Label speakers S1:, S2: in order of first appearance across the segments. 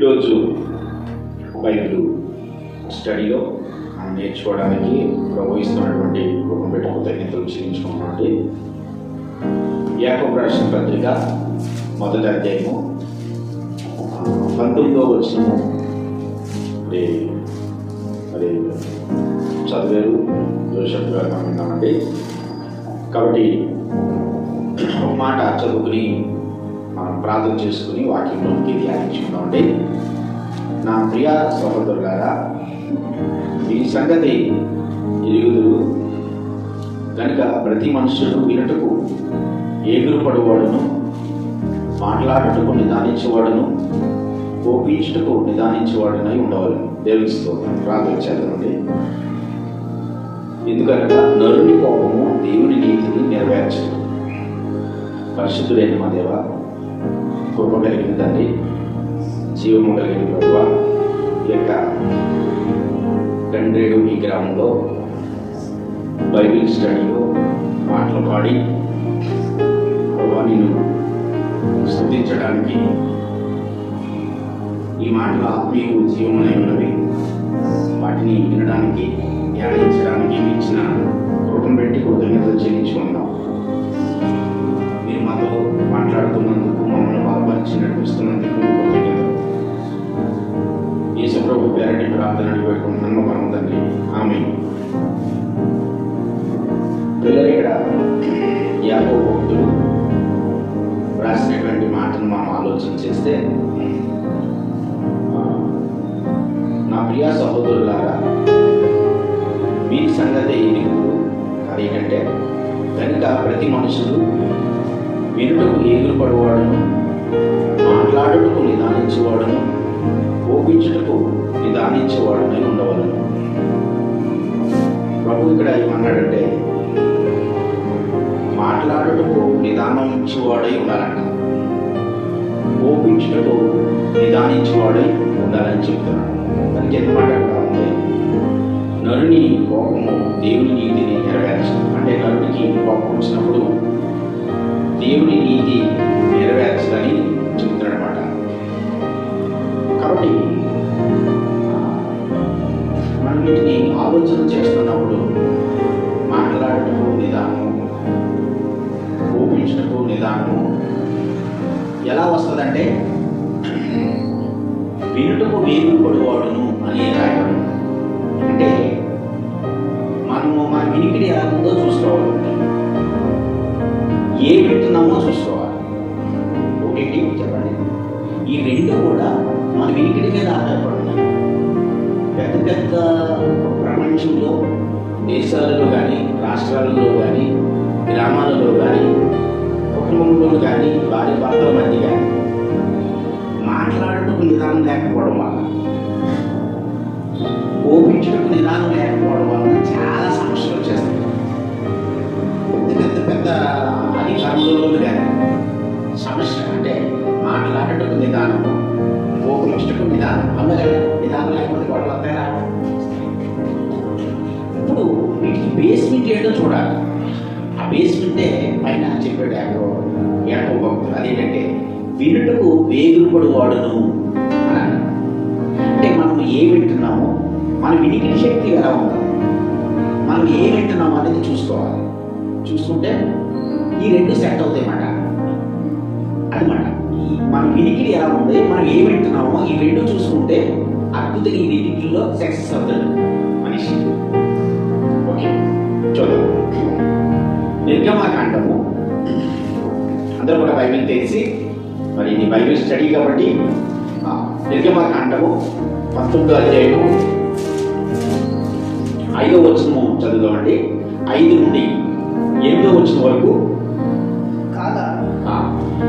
S1: ఈరోజు బైబిల్ స్టడీలో మనం నేర్చుకోవడానికి ప్రభు ఇస్తున్నటువంటి కృపను పెట్టి కృతజ్ఞతలు చెల్లించుకున్నటువంటి యాకోబు రాసిన పత్రిక మొదటి అధ్యాయము పంతొమ్మిదో వచ్చినము మరి మరి చదివారు జోషఫ్ గారు విన్నామండి. కాబట్టి ఒక మాట చదువుకుని ప్రార్థన చేసుకుని వాక్యంలోకి ధ్యానించుకుందామండి. నా ప్రియ సహోదరులారా ఈ సంగతి ఎరుగుదురు. కనుక ప్రతి మనుషుడు వినటకు ఏగురుపడువాడును మాట్లాడటకు నిదానించేవాడును కోపించుటకు నిదానించేవాడునై ఉండవాలి దేవుని స్తోత్రం. ప్రార్థన చేద్దామండి. ఎందుకనగా నరుని కోపము దేవుని నీతిని నెరవేర్చదు. పరిశుద్ధుడైన మా దేవ కృప కలిగిన తండ్రి జీవము కలిగిన ప్రభు ఈ యొక్క గండ్రేడు ఈ గ్రామంలో బైబిల్ స్టడీలో పాటలు పాడి ప్రభా నేను స్థుతించడానికి ఈ మాటలు ఆత్మీయ జీవములై ఉన్నవి. వాటిని వినడానికి ధ్యానించడానికి ఇచ్చిన కృపను పెట్టి కృతజ్ఞతలు చెల్లించుకుందాం ఆలోచన చేస్తే నా ప్రియ సహోదరులారా మీ సంగతి ఎదుగు అదేంటంటే కనుక ప్రతి మనుషులు వినుటకు ఎగురుపడవాడును మాట్లాడుటకు నిదానించేవాడును ఓపించుటకు నిదానించేవాడునై ఉండవలను. ప్రభు ఇక్కడ ఏమన్నాడంటే మాట్లాడుటకు నిదానించేవాడై ఉండాలంట. కోపించుటకు నిదానించేవాడై ఉండాలని చెప్తున్నాడు. అందుకే ఎంత మాట్లాడుతూ ఉంది. నరుని కోపము దేవుని కానీ గ్రామాలలో కానీ కుటుంబంలో కానీ భార్య భర్తల మధ్య కానీ మాట్లాడటం నిదానం లేకపోవడం వల్ల ఓపించడం నిదానం లేకపోవడం వల్ల చాలా సమస్యలు వచ్చేస్తాయి. పెద్ద పెద్ద అది అధికారులలో కానీ సమస్య అంటే మాట్లాడటం నిదానం కోపించటం నిదానం అవును నిదానం లేకపోతే గొడవ వస్తాయా ఇప్పుడు వీటికి బేస్మెంట్ ఏంటో చూడాలి. బేస్మెంటే పైన చెప్పాడు యాకో యాకో భక్తులు అదేంటంటే వినుటకు వేగుపడు వాడును అన్నాడు. అంటే మనం ఏ వింటున్నామో మన వినికిడి శక్తి ఎలా ఉందా మనం ఏ వింటున్నామో అనేది చూసుకోవాలి. చూసుకుంటే ఈ రెండు సెట్ అవుతాయి మాట. అన్నమాట మన వినికిడి ఎలా ఉంది మనం ఏ వింటున్నామో ఈ రెండు చూసుకుంటే అద్భుతంగా ఈ రెండింటిలో సక్సెస్ అవుతాడు మనిషి. ఓకే? చూద్దాం నిర్గమాకాండము. అందరూ కూడా బైబిల్ తెలిసి మరి ఇది బైబిల్ స్టడీ కాబట్టి నిర్గమాకాండము పంతొమ్మిదో అధ్యాయము ఐదో వచనము చదువుదామండి. ఐదు నుండి ఎనిమిదో వచ్చిన వరకు.
S2: కాగా
S1: ఆ,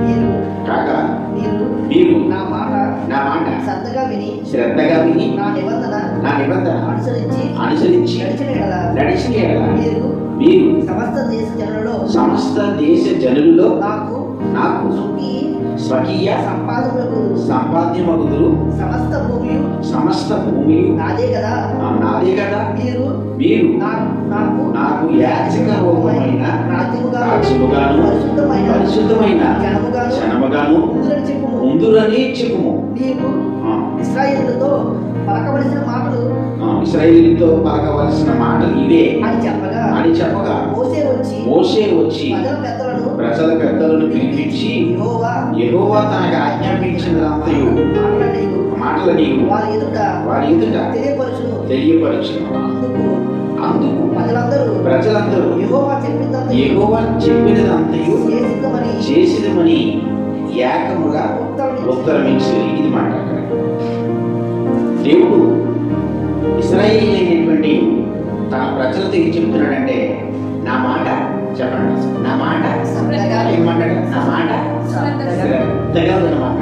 S2: మీరు.
S1: కాక?
S2: మీరు.
S1: మీరు.
S2: నా మాట
S1: నా మాట
S2: శ్రద్ధగా విని
S1: శ్రద్ధగా విని
S2: నా నిబంధన
S1: నా నిబంధన
S2: అనుసరించి
S1: అనుసరించి
S2: నడిచిన
S1: నడిచిన
S2: మీరు
S1: మీరు
S2: సమస్త దేశ జనులలో
S1: సమస్త దేశ జనులలో
S2: నాకు
S1: నాకు
S2: సుఖి
S1: స్వకీయ
S2: సంపాదకులకు
S1: సంపాద్యమగుదురు.
S2: సమస్త భూమి
S1: సమస్త భూమి
S2: నాదే కదా?
S1: నాదే కదా?
S2: మీరు
S1: మీరు
S2: నాకు
S1: నాకు యాచక రూపమైన
S2: రాజ్యముగా
S1: రాజ్యముగాను
S2: పరిశుద్ధమైన
S1: పరిశుద్ధమైన
S2: జనముగాను
S1: క్షణముగాను
S2: ముందులని చెప్పుము.
S1: ముందులని చెప్పుము. ఆ,
S2: ఇస్రాయేలుతో పలకవలసిన మాటలు
S1: ఆ, ఇశ్రాయేలీయులతో పలకవలసిన మాటలు ఇవే
S2: అని చెప్పగా
S1: అని చెప్పగా
S2: మోసే వచ్చి
S1: మోషే వచ్చి
S2: ప్రజల పెద్దలను
S1: పిలిపించి
S2: యెహోవా
S1: తనకు ఆజ్ఞాపించినంతయు
S2: మాటలను వారి ఎదుట
S1: వారి ఎదుట
S2: తెలియపరచును.
S1: తెలియపరచు
S2: అందుకు ప్రజలందరూ
S1: ప్రజలందరూ
S2: యెహోవా చెప్పినంత
S1: యెహోవా చెప్పినదంతయు
S2: చేసిద్దమని
S1: చేసిదమని ఏకముగా ఉత్తరం ఇచ్చి ఇది మాట. దేవుడు ఇస్రాయేల్ అయినటువంటి తన ప్రజలతో ఏం చెప్తున్నాడంటే నా మాట చెప్పండి. నా మాట ఏమంటాడు? నా మాట శ్రద్ధగా వినమాట.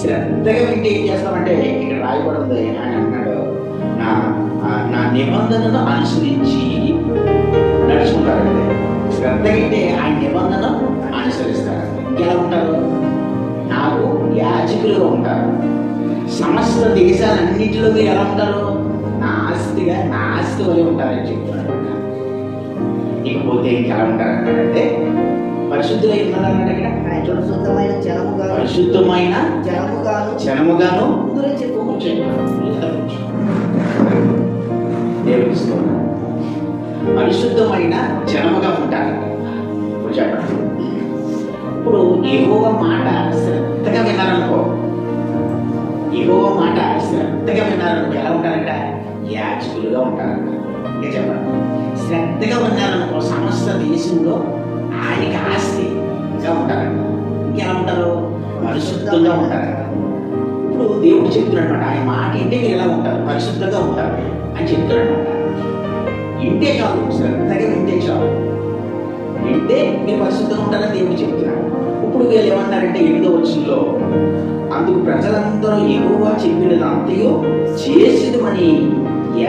S1: శ్రద్ధగా వింటే ఏం చేస్తామంటే ఇక్కడ రాయబడి ఉంది ఆయన అంటున్నాడు నా నా నిబంధనను అనుసరించి నడుచుకుంటారంటే శ్రద్ధ వింటే ఆయన నిబంధన అనుసరిస్తారు. ఇంకెలా ఉంటారు? నాకు యాజకులుగా ఉంటారు. సమస్త దేశాలన్నింటిలో మీరు ఎలా ఉంటారు? నా ఆస్తిగా నా ఆస్తి వలె ఉంటారని చెప్తున్నాడు ఇకపోతే ఇంకెలా ఉంటారు అంటే పరిశుద్ధులై ఉన్నారన్నాడు ఇక్కడ.
S2: ఆయన పరిశుద్ధమైన జనముగా
S1: పరిశుద్ధమైన
S2: జనముగాను.
S1: పరిశుద్ధమైన జనముగా ఉంటారు. ఇప్పుడు చెప్పండి ఇప్పుడు ఎగువ మాట శ్రద్ధగా విన్నారనుకో. ఎగువ మాట శ్రద్ధగా విన్నారనుకో. ఎలా ఉంటారంట? యాజకులుగా ఉంటారు. ఇంకా చెప్పండి. శ్రద్ధగా ఉన్నారనుకో సమస్త దేశంలో ఆయనకి ఆస్తిగా ఉంటారంట. ఇంకెలా ఉంటారు? పరిశుద్ధంగా ఉంటారు ఇప్పుడు దేవుడు చెప్తున్నాడు అనమాట ఆయన మాట ఇంటే మీరు ఎలా ఉంటారు? పరిశుద్ధంగా ఉంటారు అని చెప్తున్నాడు అనమాట ఇంటే చాలు శ్రద్ధగా ఇంటే చాలు. ఇంటే మీరు పరిశుద్ధంగా ఉంటారని దేవుడు చెప్తున్నాడు. ఇప్పుడు వీళ్ళు ఏమన్నారంటే ఎనిమిదో వచ్చిందో అందుకు ప్రజలందరూ ఎక్కువ చెప్పినది అంతయో చేసిదమని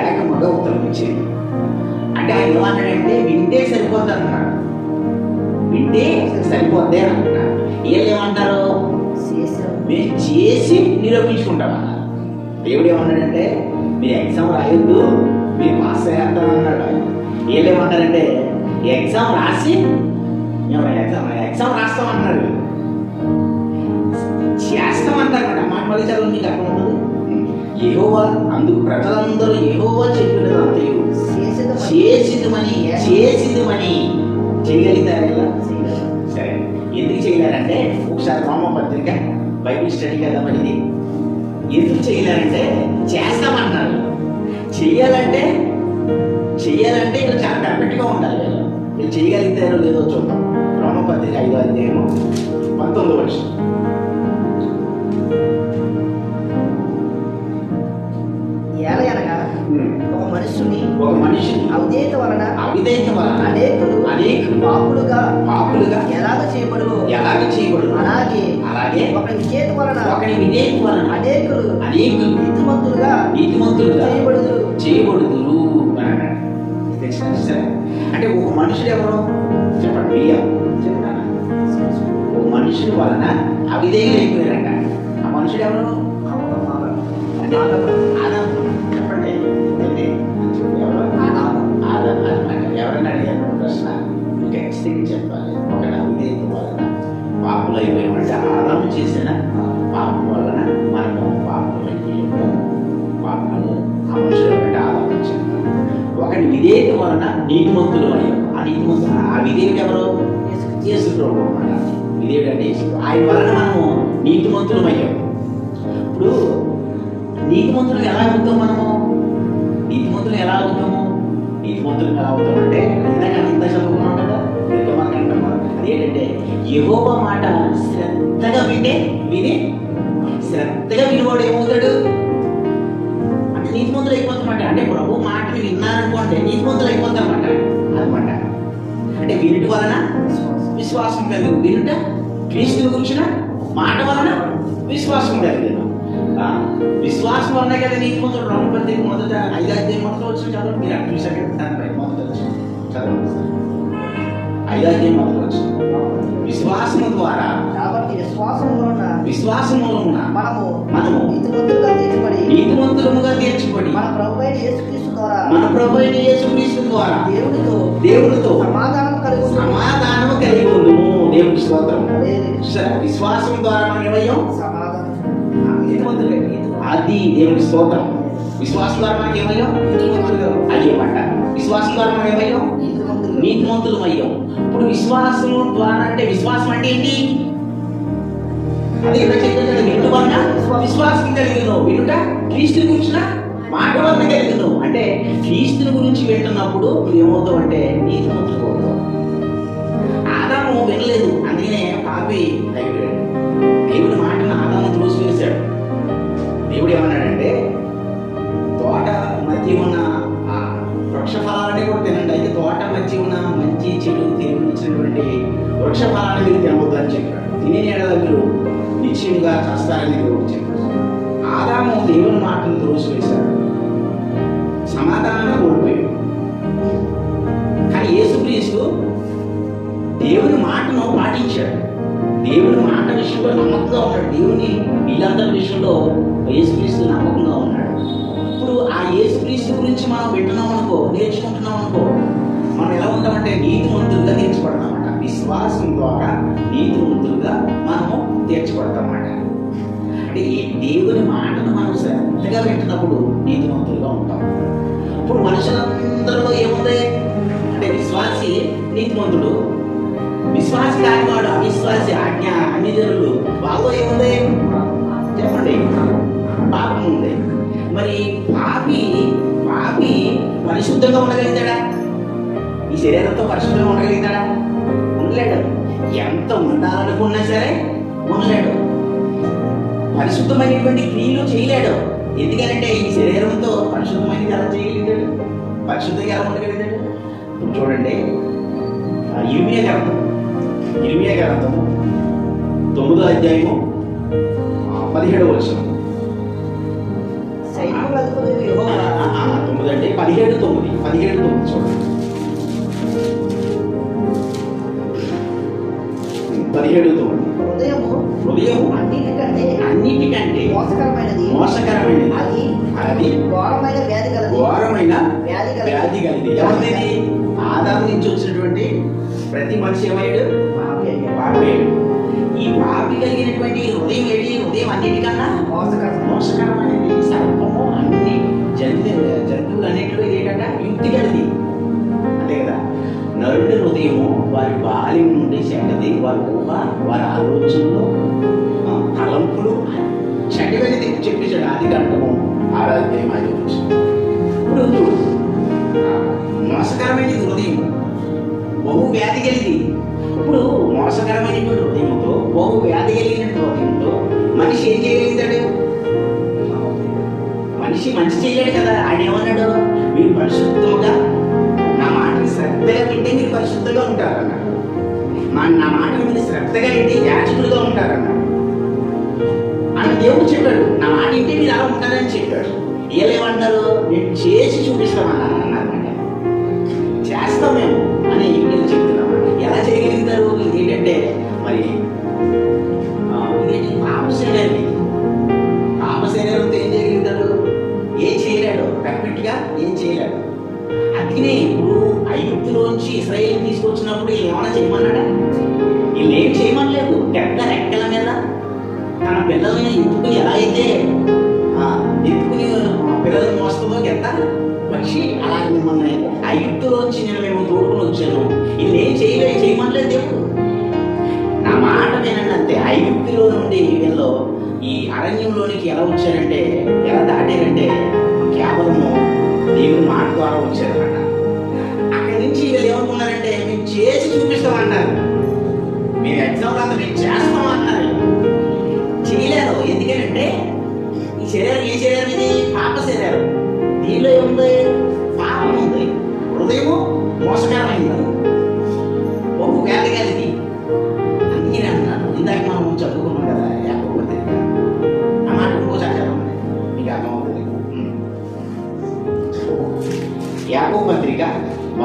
S1: ఏకముగా ఉత్తరం ఇచ్చింది అంటే ఆయన ఏమన్నాడంటే వింటే సరిపోద్ది అంటున్నాడు వింటే సరిపోద్ది అని అంటున్నాడు. వీళ్ళు ఏమంటారు? మేము చేసి నిరూపించుకుంటామా దేవుడు ఏమన్నాడంటే మీరు ఎగ్జామ్ రాయొద్దు మీరు పాస్ అయ్యేద్దాం అన్నాడు. వీళ్ళు ఏమన్నారంటే ఎగ్జామ్ రాసి మేము ఎగ్జామ్ ఎగ్జామ్ రాస్తామన్నాడు చేస్తామంటారు మాట మళ్ళీ చదవండి మీకు అర్థం ఉంటుంది యహోవా అందుకు ప్రజలందరూ యహోవా చెప్పినది అంతయు
S2: చేసేదమని
S1: చేసిదమని చేసిదమని చేయగలుగుతారు ఇలా? సరే. ఎందుకు చేయలేరంటే ఒకసారి రోమ పత్రిక బైబిల్ స్టడీ కదా మరి ఇది. ఎందుకు చేయలేరంటే చేస్తామన్నారు. చెయ్యాలంటే చెయ్యాలంటే ఇక్కడ చాలా పర్ఫెక్ట్గా ఉండాలి వీళ్ళు వీళ్ళు చేయగలుగుతారో లేదో చూద్దాం. రోమ పత్రిక ఐదో అధ్యాయము పంతొమ్మిది వర్షం.
S2: మనుషుని
S1: ఒక మనిషిని
S2: అవిధేయత వలన
S1: అవిధేయత వలన
S2: అనేకులు
S1: అనేకులు
S2: పాపులుగా
S1: పాపులుగా
S2: ఎలాగ చేయబడు
S1: ఎలాగ చేయబడు
S2: అలాగే
S1: అలాగే
S2: ఒక విజేత వలన
S1: ఒకని విధేయత వలన
S2: అనేకులు
S1: అనేకులు
S2: నీతిమంతులుగా
S1: నీతిమంతులుగా
S2: చేయబడుదు
S1: చేయబడుదురు సరే? అంటే ఒక మనుషుడు ఎవరు? చెప్పండి బియ్యం చెప్తానా ఒక మనుషుడు వలన అవిధేయులు అయిపోయారంట. ఆ మనుషుడు ఎవరు? అంటే ఖచ్చితంగా చెప్పాలి ఒక అవిధేయత వలన పాపులు అయిపోయామంటే ఆదాము చేసిన పాపం వలన మనము పాపం అయిపోయాము పాపము ఆ ఆదాము వచ్చారు ఒకటి విధేయత వలన నీతిమంతులు అయ్యాము ఆ నీతిమంతులు ఆ విధేయుడు ఎవరు చేసుకుంటారు అన్నమాట విధేయుడు అంటే ఆయన వలన మనము నీతిమంతులం అయ్యాము ఇప్పుడు నీతిమంతులు ఎలా అవుతాం మనము నీతిమంతులు ఎలా అవుతాము నీతిమంతులు ఎలా అవుతాం అంటే ఇందాక ఇంత చదువుకున్నాం కదా అదేంటంటే యహోవ మాట శ్రద్ధగా వింటే విని శ్రద్ధగా వినివాడు ఏమవుతాడు? అంటే నీతిమంతులు అయిపోతామంట అంటే ప్రభు మాటలు విన్నారనుకోండి నీతిమంతులు అయిపోతారన్నమాట. అనమాట అంటే వినుట వలన విశ్వాసం కలిగి వినుట క్రీస్తుని గురించిన మాట వలన విశ్వాసం కలిగిన విశ్వాసం వలన కదా నీతిమంతుడు రామపత్రిక మొదట ఐదు అధ్యాయం మొదట వచ్చిన చదవండి మీరు అటు చూసాక దానిపై మొదట చదవండి సార్ ఐదు అధ్యాయం మొదట వచ్చిన విశ్వాసం ద్వారా
S2: కాబట్టి విశ్వాసం
S1: విశ్వాసం మూలమున
S2: మనము
S1: మనము
S2: నీతిమంతులుగా తీర్చబడి
S1: నీతిమంతులముగా తీర్చబడి
S2: మన ప్రభు అయిన యేసుక్రీస్తు ద్వారా
S1: మన ప్రభు అయిన యేసుక్రీస్తు ద్వారా
S2: దేవునితో
S1: దేవుడితో
S2: సమాధానం కలిగి.
S1: సమాధానము కలిగి ఉండుము. స్తోత్రం? విశ్వాసం ద్వారా మనం ఏమయ్యాం
S2: సమాధానం. నీతిమంతులుగా నీతిమంతులు.
S1: అది దేవుని స్తోత్రం. విశ్వాసం ద్వారా మనకి ఏమయ్యాం?
S2: నీతిమంతులుగా
S1: అయ్యమాట విశ్వాసం ద్వారా మనం ఏమయ్యాం?
S2: నీతిమంతులుగా.
S1: నీతిమంతులం అయ్యాం ఇప్పుడు విశ్వాసం ద్వారా అంటే విశ్వాసం అంటే ఏంటి? అదే వలన విశ్వాసం కలిగిన వినుట క్రీస్తుని గురించిన మాట వలన కలిగిన అంటే క్రీస్తుని గురించి వింటున్నప్పుడు నువ్వు ఏమవుతావు అంటే నీతిమంతులు అవుతావు. ఆదాము వినలేదు. అందుకనే పాపి అయిపోయాడు దేవుడి మాటను ఆదాము త్రోసివేశాడు. దేవుడు ఏమన్నాడంటే తోట మధ్య ఉన్న వృక్ష ఫలాన్ని మీరు తినవద్దని చెప్పాడు. తినే ఏడాది మీరు నిశ్చయంగా చేస్తారని దేవుడు చెప్పాడు. ఆదాము దేవుని మాటను త్రోసివేశాడు. సమాధానాన్ని కోల్పోయాడు కానీ యేసుక్రీస్తు దేవుని మాటను పాటించాడు. దేవుని మాట విషయంలో నమ్మకంగా ఉన్నాడు. దేవుని వీళ్ళందరి విషయంలో యేసుక్రీస్తు నమ్మకంగా ఉన్నాడు. ఇప్పుడు ఆ యేసుక్రీస్తు గురించి మనం వింటున్నాం అనుకో నేర్చుకుంటున్నాం అనుకో మనం ఎలా ఉంటామంటే నీతిమంతులుగా తీర్చబడతామట విశ్వాసం ద్వారా నీతిమంతులుగా మనము తీర్చబడతామాట అంటే ఈ దేవుని మాటను మనం శ్రద్ధగా వింటున్నప్పుడు నీతిమంతులుగా ఉంటాం. ఇప్పుడు మనుషులందరిలో ఏముంది? అంటే విశ్వాసి నీతిమంతుడు విశ్వాసి కానివాడు అవిశ్వాసి ఆజ్ఞ అన్ని వాళ్ళు ఏముంది? చెప్పండి. పాపం ఉంది. మరి పాపి పాపి పరిశుద్ధంగా ఉండగలుగుతాడా ఈ శరీరంతో పరిశుద్ధంగా ఉండగలుగుతాడా ఉండలేడు. ఎంత ఉండాలనుకున్నా సరే ఉండలేడు. పరిశుద్ధమైనటువంటి క్రియలు చేయలేడు. ఎందుకంటే ఈ శరీరంతో పరిశుద్ధమైనది ఎలా చేయగలుగుతాడు పరిశుద్ధంగా ఎలా ఉండగలుగుతాడు ఇప్పుడు చూడండి. ఇర్మియా గ్రంథం. ఇర్మియా గ్రంథము తొమ్మిదో అధ్యాయము పదిహేడవ వచనం. తొమ్మిది అంటే పదిహేడు తొమ్మిది. పదిహేడు తొమ్మిది చూడండి. పదిహేడు తొమ్మిది
S2: హృదయము
S1: హృదయం
S2: అన్నిటికంటే
S1: అన్నిటికంటే
S2: మోసకరమైనది.
S1: మోసకరమైనది.
S2: అది
S1: అది
S2: ఘోరమైన వ్యాధి కలది.
S1: ఘోరమైన
S2: వ్యాధి కలది.
S1: వ్యాధి కలిగింది. ఎవరిది ఆదాం నుంచి వచ్చినటువంటి ప్రతి మనిషి ఏమయ్యాడు?
S2: పాపే.
S1: పాపేయుడు ఈ పాపి కలిగినటువంటి హృదయం ఏంటి హృదయం అన్నిటికన్నా
S2: మోసకరం
S1: మోసకరమైనది. ఇప్పుడు మోసకరమైనది హృదయం. బహు వ్యాధి కలిగి. ఇప్పుడు మోసకరమైనటువంటి హృదయంతో బహు వ్యాధి కలిగినటువంటి హృదయంతో మనిషి ఏం చేయగలుగుతాడు? మనిషి మంచి చేయలేడు కదా. ఆయన ఏమన్నాడు? మీరు పరిశుద్ధంగా నా మాటని శ్రద్ధగా వింటే మీరు పరిశుద్ధంగా ఉంటారన్న మా నా మాటను మీరు శ్రద్ధగా వింటే యాచకులుగా ఉంటారన్న అని దేవుడు చెప్పాడు నా మాట వింటే మీరు అలా ఉంటారని చెప్పాడు ఏలేమంటారు నేను చేసి చూపిస్తామన్నా అరణ్యంలోనికి ఎలా వచ్చారంటే ఎలా దాటారంటే కేవలము దేవుని మాట ద్వారా వచ్చారన్నమాట. అక్కడి నుంచి వీళ్ళు ఏమనుకున్నారంటే మేము చేసి చూపిస్తామన్నారు. మేము ఎగ్జామ్ అంతా మేము చేస్తామన్నారు. చేయలేరు. ఎందుకంటే ఈ శరీరం ఏ శరీరం ఇది పాప శరీరం. దీనిలో ఏముంది? పాపం ఉంది. హృదయము మోసకరమైంది.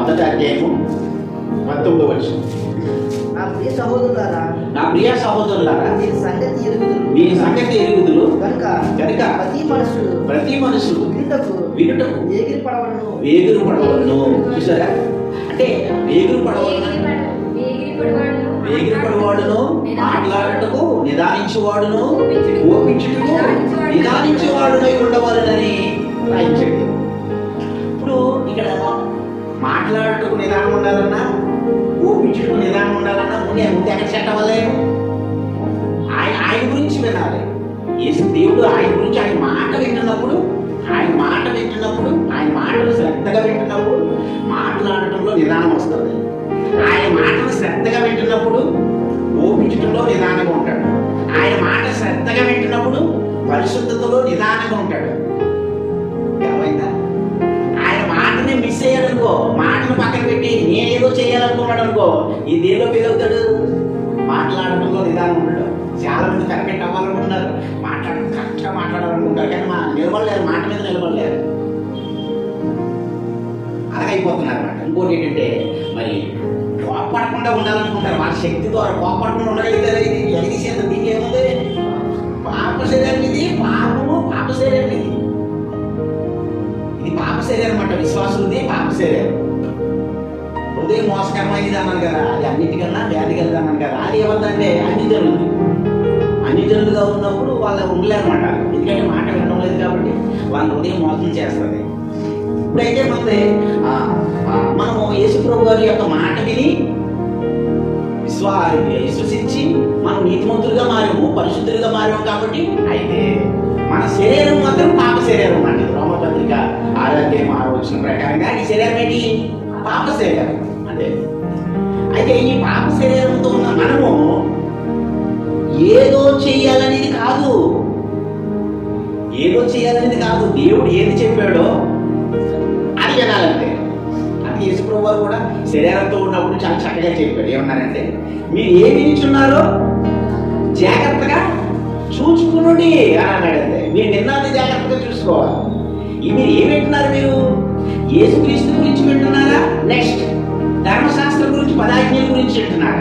S1: మొదటి అధ్యాయము పంతొమ్మిది వర్షం
S2: నా ప్రియ సహోదరులారా
S1: నా ప్రియ సహోదరులారా
S2: సంగతి
S1: మీ సంగతి ఎరుగుదులు
S2: కనుక
S1: కనుక
S2: ప్రతి మనుషుడు
S1: ప్రతి
S2: వినుటకు
S1: వినుటకు
S2: పడవలను
S1: చూసారా? అంటే వేగురు పడవలను వేగిరపడివాడును మాట్లాడటకు నిదానించువాడును ఓపించుటకు నిదానించేవాడునై ఉండవాలని రాయించండి మాట్లాడటకు నిదానం ఉండాలన్నా ఓపించుటకు నిదానం ఉండాలన్నా ముందే ముందే ఎక్కడ చెట్టవలేము ఆయన ఆయన గురించి వినాలి. యేసు దేవుడు ఆయన గురించి ఆయన మాట వింటున్నప్పుడు ఆయన మాట వింటున్నప్పుడు ఆయన మాటలు శ్రద్ధగా వింటున్నప్పుడు మాట్లాడటంలో నిదానం వస్తుంది. ఆయన మాటలు శ్రద్ధగా వింటున్నప్పుడు ఓపించటంలో నిదానంగా ఉంటాడు. ఆయన మాట శ్రద్ధగా వింటున్నప్పుడు పరిశుద్ధతలో నిదానంగా ఉంటాడు. అనుకో మాటలు పక్కన పెట్టి నేనేదో చేయాలనుకున్నాడు అనుకో ఈ దేనిలో పెరుగుతాడు మాట్లాడటంలో నిదానం ఉండడు. చాలా మంది కరెక్ట్ అవ్వాలనుకుంటారు మాట్లాడ కరెక్ట్గా మాట్లాడాలనుకుంటారు కానీ మా నిలబడలేరు మాట మీద నిలబడలేరు. అలాగైపోతున్నారు అనమాట ఇంకోటి ఏంటంటే మరి కోపడకుండా ఉండాలనుకుంటారు. వాళ్ళ శక్తి ద్వారా కోపడకుండా ఉండగలుగుతారు. ఇది ఎలిగిసేంత దీనికి ఏముంది? పాప శరీరం ఇది పాపము పాప శరీరం ఇది. శరీరం అన్నమాట విశ్వాసులది పాప శరీరం హృదయం మోసకరమైనది అన్నాను కదా అది అన్నిటికన్నా వ్యాధి కలిగి అన్నాను కదా అది ఏమంటే అన్ని జరుగుతుంది అన్ని జనులుగా ఉన్నప్పుడు వాళ్ళ ఉండలేరన్నమాట. ఎందుకంటే మాట వినడం లేదు కాబట్టి వాళ్ళ హృదయం మోసం చేస్తుంది. ఇప్పుడైతే మనది మనము యేసుప్రభు గారి యొక్క మాట విని విశ్వా విశ్వసించి మనం నీతిమంతులుగా మారాము పరిశుద్ధులుగా మారాము కాబట్టి అయితే మన శరీరం శరీరం అంటే అయితే ఈ పాప శరీరంతో ఉన్న మనము ఏదో చేయాలనేది కాదు. ఏదో చేయాలనేది కాదు. దేవుడు ఏది చెప్పాడో అది వినాలంటే అది యేసుప్రభు వారు కూడా శరీరంతో ఉన్నప్పుడు చాలా చక్కగా చెప్పాడు ఏమన్నారంటే మీరు ఏమి నిల్చున్నారో జాగ్రత్తగా చూసుకుని అని అన్నాడంటే మీరు నిన్నది జాగ్రత్తగా చూసుకోవాలి. మీరు ఏం పెట్టినారు మీరు? యేసుక్రీస్తు గురించి వింటున్నారా? నెక్స్ట్ ధర్మశాస్త్రం గురించి పదాజ్ఞల గురించి వింటున్నారా?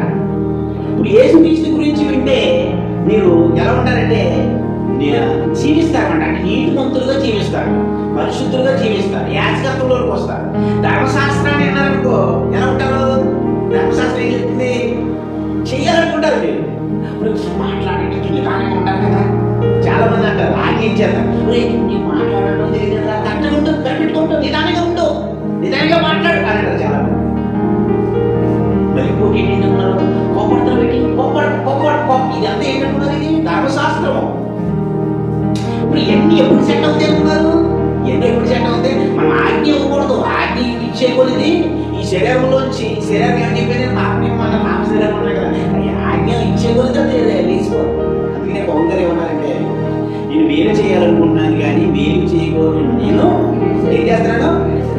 S1: ఇప్పుడు యేసుక్రీస్తు గురించి వింటే మీరు ఎలా ఉంటారంటే జీవిస్తారన్నమాట. అంటే నీతిమంతులుగా జీవిస్తారు పరిశుద్ధులుగా జీవిస్తారు యాచకత్వంలోకి వస్తారు. ధర్మశాస్త్రాన్ని అన్నారనుకో ఎలా ఉంటారు? ధర్మశాస్త్రం ఏం చెప్తుంది? చెయ్యాలనుకుంటారు మీరు. ఇప్పుడు మాట్లాడేటట్టు నిదానంగా ఉంటారు కదా. చాలా మంది అంటారు ఆజ్ఞించేస్తారు "ఒరేయ్, నీకు మాట్లాడడం తెలియదు కదా. కరెక్ట్గా ఉండు కనిపెట్టుకుంటూ నిదానంగా ఉండు. నిదానంగా మాట్లాడు. అని అంటారు చాలా మరి ఏంటంటున్నారు కోపడతారు పెట్టి కోపడ కోపడ కోప ఇదంతా ఏంటంటున్నారు ఇది? ధర్మశాస్త్రము. ఇప్పుడు ఎన్ని ఎప్పుడు సెట్ అవుతాయి అనుకున్నారు ఎన్ని ఎప్పుడు సెట్ అవుతాయి? మనం ఆజ్ఞ ఇవ్వకూడదు. ఆజ్ఞ ఇచ్చేకూడదు ఈ శరీరంలోంచి ఈ శరీరం ఏం చెప్పేది? పాపని మన పాప శరీరం ఉన్నాయి కదా. ఈ ఆజ్ఞ ఇచ్చేకూడదు అది లేచిపో అందుకనే పౌరు ఏమన్నారంటే నేను వేలు చేయాలనుకుంటున్నాను కానీ వేలు చేయకూడదు. నేను ఏం చేస్తున్నాను?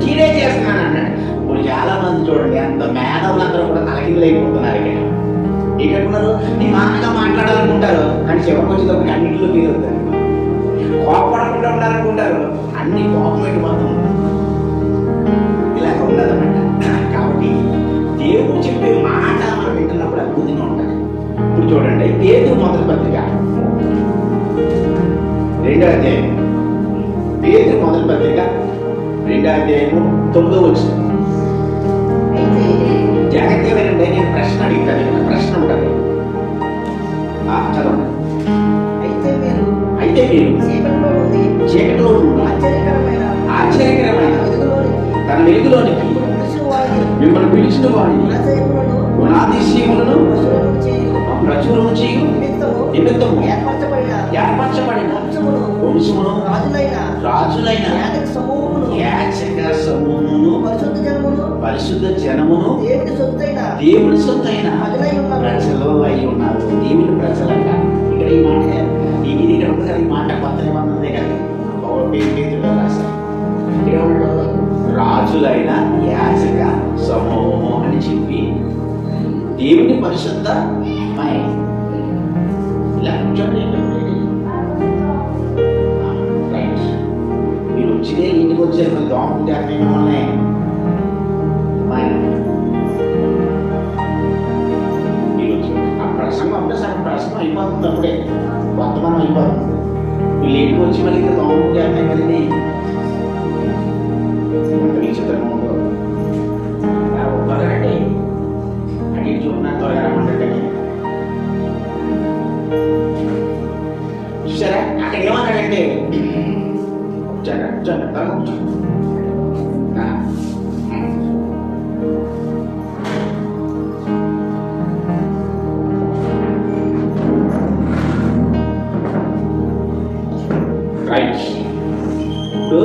S1: నేనే చేస్తున్నాను అన్నాడు ఇప్పుడు చాలా మంది చూడండి అంత మేధావులందరూ కూడా తలకిందులు అయిపోతున్నారు ఇక్కడ ఏంటంటున్నారు నీ మాటగా మాట్లాడాలనుకుంటారు కానీ చివరికి వచ్చేటప్పుడు అన్నింటిలో తీరుతారు కోపడకుండా ఉండాలనుకుంటారు అన్ని కోపం పెట్టి మొత్తం ఇలాగ ఉండదన్నమాట కాబట్టి దేవుడు చెప్పే మాట మనం వింటున్నప్పుడు అద్భుతంగా ఉంటుంది. ఇప్పుడు చూడండి పేరు మొదటి పత్రిక. రెండో అధ్యాయం. పేరు మొదటి పత్రిక. రెండో అధ్యాయము తొమ్మిదో
S2: అయితే
S1: జాగ్రత్తగా వినండి నేను ప్రశ్న అడుగుతాను ప్రశ్న ఉంటుంది చదవండి.
S2: అయితే మీరు
S1: అయితే మీరు
S2: చీకటిలో ఆశ్చర్యకరమైన
S1: ఆశ్చర్యకరమైన తన వెలుగులోనికి. మిమ్మల్ని పిలిచిన వాడిని గుణాదిశయములను
S2: పశువులను చేయు. నిమిత్తము ఏర్పరచబడిన వంశమును రాజులైన
S1: రాజులైన
S2: సమూహమును
S1: యాచక సమూహమును
S2: పరిశుద్ధ జనమును
S1: పరిశుద్ధ జనమును
S2: దేవుని సొత్తైన
S1: దేవుని సొత్తైన
S2: ప్రజలై
S1: అయి ఉన్నారు దేవుని ప్రజలంట. ఇక్కడ ఈ మాట ఈ- ఇది ఇక్కడ కదా ఈ మాట కొత్త నిబంధనే ఏమన్నాడు? రాజులైన యాచక సమూహము అని చెప్పి దేవుని పరిశుద్ధ మై ఇలా ఇంటికి వచ్చారు దోమ ఉంటే అక్కడ ఉన్నాయి? ప్రసంగం ఒకసారి ప్రసంగం అయిపోతుంది అప్పుడే. వర్తమానం అయిపోతుంది. వీళ్ళు ఇంటికి వచ్చి మళ్ళీ దోమ ఉంటే అక్కడ మళ్ళీ చూసారా? అక్కడ ఏమన్నా అడిగి చూడడానికి రైట్ ఇప్పుడు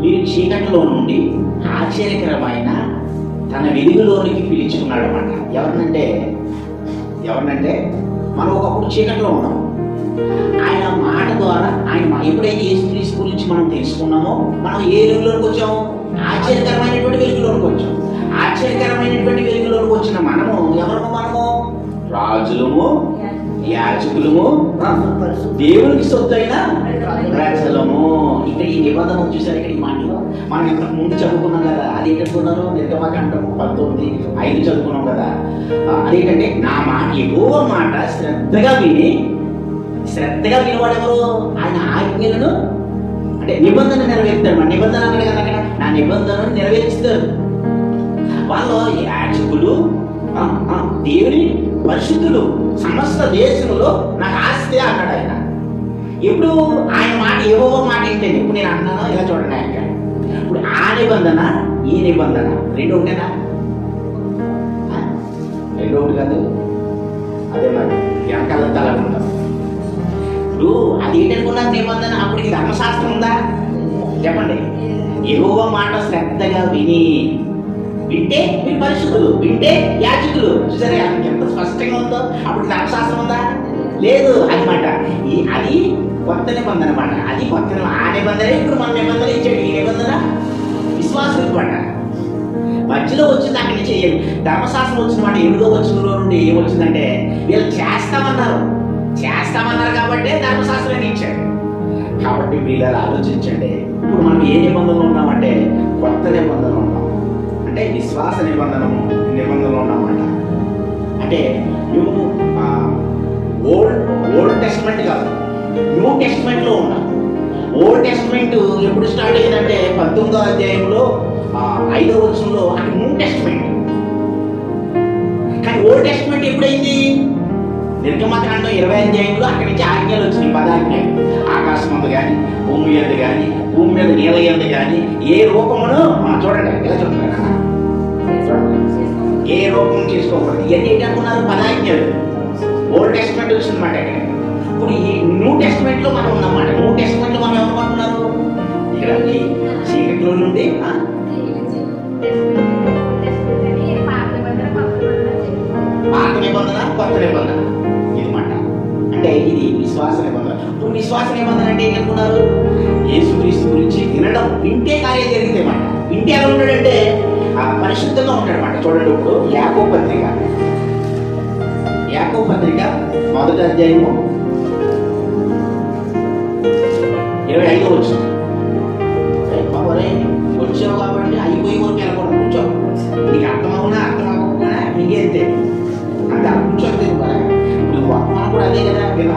S1: మీరు చీకటిలో నుండి ఆశ్చర్యకరమైన తన వెలుగులోనికి పిలుచుకున్నాడు అనమాట ఎవరినంటే ఎవరినంటే మనం ఒకప్పుడు చీకట్లో ఉన్నాం ఆయన మాట ద్వారా ఆయన ఎప్పుడైతే యేసుక్రీస్తు గురించి మనం తెలుసుకున్నామో మనం ఏ వెలుగులోకి వచ్చాము? ఆశ్చర్యకరమైనటువంటి వెలుగులోకి వచ్చాం. ఆశ్చర్యకరమైనటువంటి వెలుగులోకి వచ్చిన మనము ఎవరము మనము? రాజులము యాజకులము ఆ, దేవునికి సొత్తైన ప్రజలము. ఇక్కడ ఈ నిబంధన చూసారు ఇక్కడ ఈ మాటలో మనం ఇంతకు ముందు చదువుకున్నాం కదా అది ఏంటనుకున్నారు నిర్గమకాండం పంతొమ్మిది ఐదు చదువుకున్నాం కదా. అదేంటంటే నా మాట ఎక్కువ మాట శ్రద్ధగా విని శ్రద్ధగా వినివాడెవరు ఆయన ఆజ్ఞలను అంటే నిబంధన నెరవేరుతాడు. మన నిబంధన అన్నాడు కదా అక్కడ? నా నిబంధనను నెరవేర్చుతారు వాళ్ళు యాజకులు దేవుని పరిశుద్ధులు సమస్త దేశంలో నాకు ఆస్తి అన్నాడు ఆయన. ఇప్పుడు ఆయన మాట ఏవో మాట ఏంటండి? ఇప్పుడు నేను అన్నాను? ఇలా చూడండి ఆయన ఇప్పుడు ఆ నిబంధన ఈ నిబంధన రెండు ఒకటేనా? రెండు ఒకటి కాదు. అదే మరి వెనకాల తలకుంటాం ఇప్పుడు అది ఏంటనుకున్నారు నిబంధన? అప్పటికి ధర్మశాస్త్రం ఉందా? చెప్పండి. ఏవో మాట శ్రద్ధగా విని వింటే మీరు పరిశుద్ధులు వింటే యాజకులు. చూసారా? ఎంత స్పష్టంగా ఉందో? అప్పుడు ధర్మశాస్త్రం ఉందా? లేదు. అనమాట ఈ అది కొత్త నిబంధన అనమాట అది కొత్త ఆ నిబంధన ఇప్పుడు మన నిబంధన ఇచ్చాడు. ఈ నిబంధన విశ్వాసం అనమాట మధ్యలో వచ్చింది అక్కడి నుంచి ధర్మశాస్త్రం వచ్చిన మాట ఎనిమిదో వచ్చినలో నుండి ఏమొచ్చిందంటే వీళ్ళు చేస్తామన్నారు. చేస్తామన్నారు కాబట్టి ధర్మశాస్త్రం ఇచ్చాడు కాబట్టి వీళ్ళని ఆలోచించండి. ఇప్పుడు మనం ఏ నిబంధనలో ఉన్నామంటే కొత్త నిబంధనలో ఉన్నాం. అంటే విశ్వాస నిబంధన నిబంధనలో ఉన్నామంట. అంటే నువ్వు ఓల్డ్ ఓల్డ్ టెస్ట్మెంట్ కాదు న్యూ టెస్ట్మెంట్లో ఉన్నాం ఓల్డ్ టెస్ట్మెంట్ ఎప్పుడు స్టార్ట్ అయ్యిందంటే పంతొమ్మిదో అధ్యాయంలో ఐదో వచనంలో అది న్యూ టెస్ట్మెంట్. కానీ ఓల్డ్ టెస్ట్మెంట్ ఎప్పుడైంది? నిర్గమకాండం ఇరవై అధ్యాయంలో అక్కడి నుంచి ఆజ్ఞలు వచ్చినాయి పదాజ్ఞలు. ఆకాశం అందు కానీ భూమి మీద కానీ భూమి మీద నీళ్ళ ఎందు కానీ ఏ రూపమును చూడండి. ఇలా చూడండి ఏ రూపం చేసుకోకూడదు ఇవన్నీ ఏంటనుకున్నారు పదాజ్ఞలు. ఓల్డ్ టెస్ట్మెంట్ వచ్చిందన్నమాట ఇక్కడ. ఇప్పుడు ఈ న్యూ టెస్ట్మెంట్లో మనం ఉన్నమాట న్యూ టెస్ట్మెంట్లో మనం ఏమనుకుంటున్నారు ఇక్కడ చీకట్లో నుండి పాత నిబంధన కొత్త నిబంధన మాట అంటే ఇది విశ్వాస నిబంధన ఇప్పుడు విశ్వాస నిబంధన అంటే ఏం ఏంటనుకున్నారు యేసుక్రీస్తు గురించి వినడం వింటే కార్యం జరిగితే మాట. వింటే ఎలా ఉంటాడంటే ఆ పరిశుద్ధంగా ఉంటాడనమాట చూడండి ఇప్పుడు యాకో పత్రిక. యాకో పత్రిక మొదటి అధ్యాయము. ఇరవై ఐదో వచ్చింది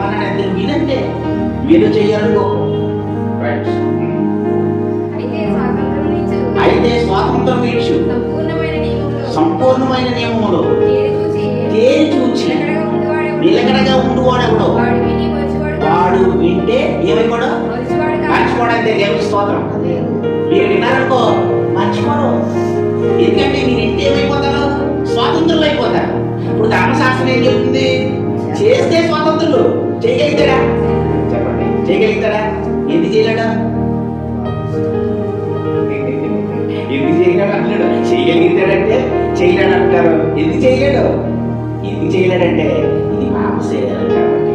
S1: అంతే వినంటే మీరు చేయాలని గొప్ప రైట్ అయితే స్వాతంత్రం ఇచ్చు సంపూర్ణమైన నియమములు. తేరి చూచి నిలకడగా ఉండువాడెవడో వాడు వింటే ఏమైపోవడం మర్చిపోవడానికి దేవుని స్తోత్రం. మీరు విన్నారనుకో మర్చిపోరు. ఎందుకంటే మీరు వింటే ఏమైపోతారు? స్వాతంత్రులు అయిపోతారు ఇప్పుడు ధర్మశాస్త్రం ఏం చెప్తుంది? చేస్తే స్వాతంత్రులు. చేయగలుగుతారా? చెప్పండి. చేయగలుగుతారా? ఎందుకు చేయలేడా? ఎందుకు చేయలేడు అంటున్నాడు. చేయగలుగుతాడంటే చేయలేడు అంటారు. ఎందుకు చేయలేడు? ఎందుకు చేయలేడంటే ఇది పాప శరీరం కాబట్టి.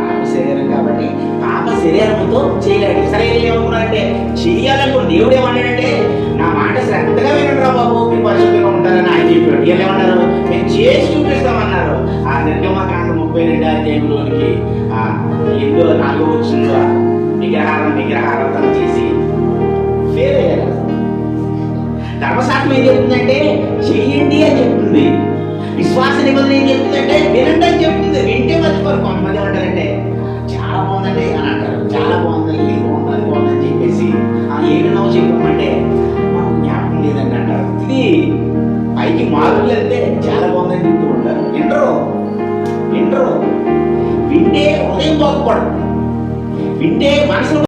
S1: పాప శరీరం కాబట్టి పాప శరీరంతో చేయలేడు. సరే ఏమనుకున్నాడంటే చెయ్యాలనుకున్న దేవుడు ఏమన్నాడంటే నా మాట శ్రద్ధగా వినరా బాబు మీరు పరిశుద్ధంగా ఉంటారని ఆయన చెప్పాడు. వీళ్ళు ఏమన్నారు? మేము చేసి చూపిస్తామన్నారు. ఆ నిర్గమ ముప్పై రెండు అధ్యాయంలోనికి ఆ నాలుగో వచ్చిందో విగ్రహారం విగ్రహారాధన చేసి ఫెయిల్ అయ్యారు ధర్మశాస్త్రం ఏం చెప్తుందంటే చెయ్యండి అని చెప్తుంది విశ్వాస నిబంధన ఏం చెప్తుందంటే వినండి అని చెప్తుంది వింటే మర్చిపోరు కొంతమంది ఉంటారంటే చాలా బాగుందండి అని అంటారు చాలా బాగుంది ఇది బాగుంది బాగుందని బాగుంది అని చెప్పేసి ఆ ఏమి నవ్వు చెప్పమంటే మాకు జ్ఞాపకం లేదని అంటారు ఇది పైకి మార్పులు వెళ్తే ఏం వింటే బాగుపడదు. వింటే మనసులో